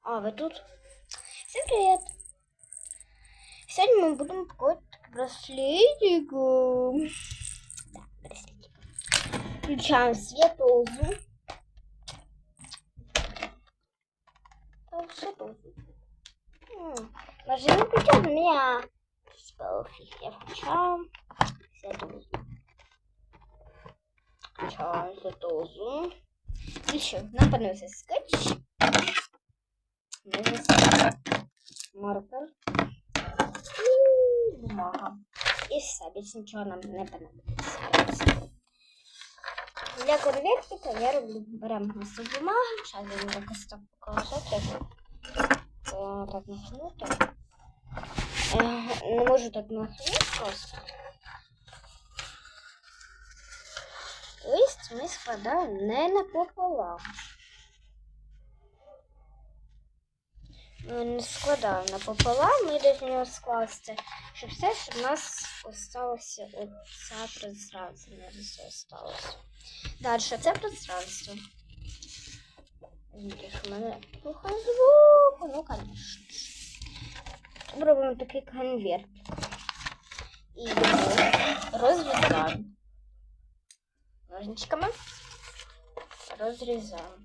А, ви тут? Всім привіт! Сьогодні ми будемо пакувати браслетику. Да, браслетик. Включаємо светозу. Так, светозу. Нажми включать меня. Пофиг, я включаю светозу. Включаю светозу. Еще, нам понравился скотч. Нужно маркер і бумага. І все, більше нічого нам не понадобиться. Для конвертика я роблю, беремо листок бумаги, зараз я буду якось так поколосати. Це так нахнути. Е, Не можу так нахнути просто. Лист ми складаємо не напополам. Не складаємо напополам, ми до нього скласти, щоб все, щоб у нас осталося оця пространство. Далі, це пространство. У мене плохой звук, ну, ж. Робимо такий конверт. І розрізаємо. Ножничками розрізаємо.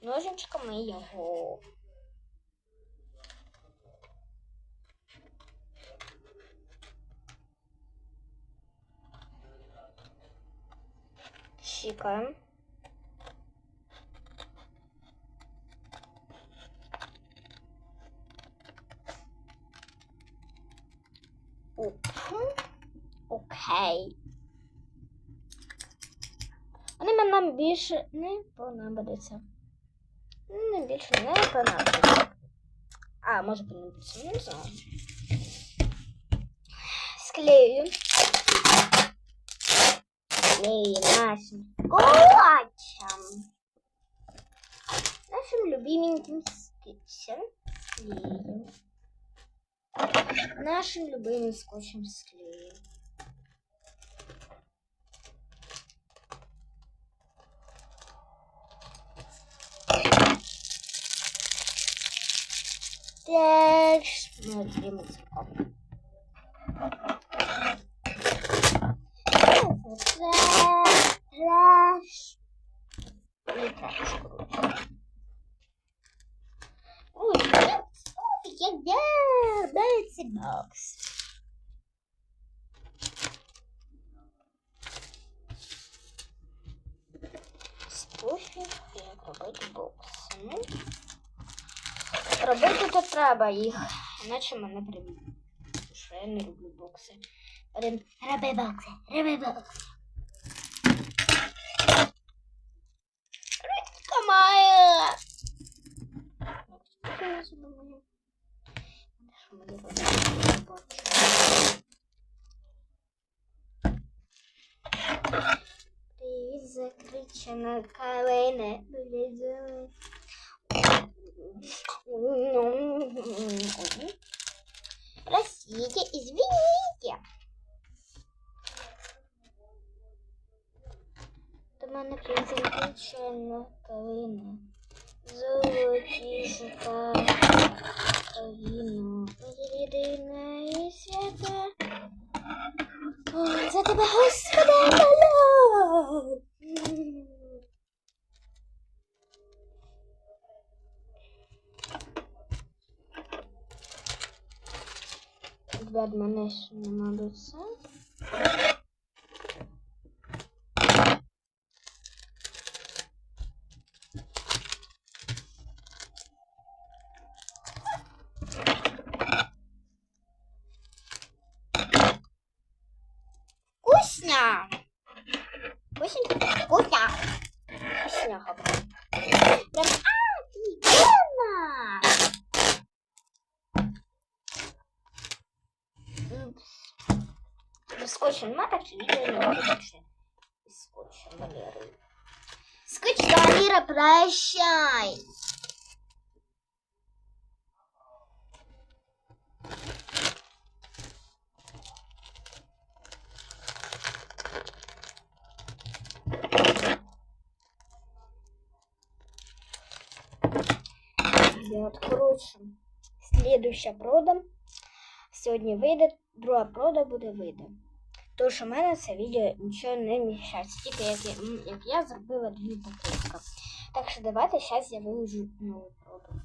Ножничками його. Щикаем. Оп. Окей. Вони нам більше не понадобляться. Не більше не понадобляться. А, може понадобиться, не знаю. Склею. Клеим нашим скотчем. Нашим любименьким скотчем склеим. Нашим любимым скотчем склеим. Так, смотрим да, Бетси Бокс. Спофіг, робити бокси. То треба їх, іначе мене приб'ють. Що я не люблю бокси. Один роби бокси, роби бокси. Ручка моя. Що? Бокси. Привіт, закричена калина. Простите, извините. До мене приземличена калина. Золоті країну. Господи, молю. Ребят, мене ще нема до це. Вкусно! Вкусно? Вкусно! Вкусняха. Прям офигенно! Скотчем видео не выключи. Скотчем Валеры. Скотч Валера, прощай! Ребят. Коротше, слідуща прода. Сьогодні вийде, друга прода буде вийде. Тож у мене це відео нічого не мішається, тільки як, я- як я зробила дві покупки. Так що давайте зараз я виложу нову проду.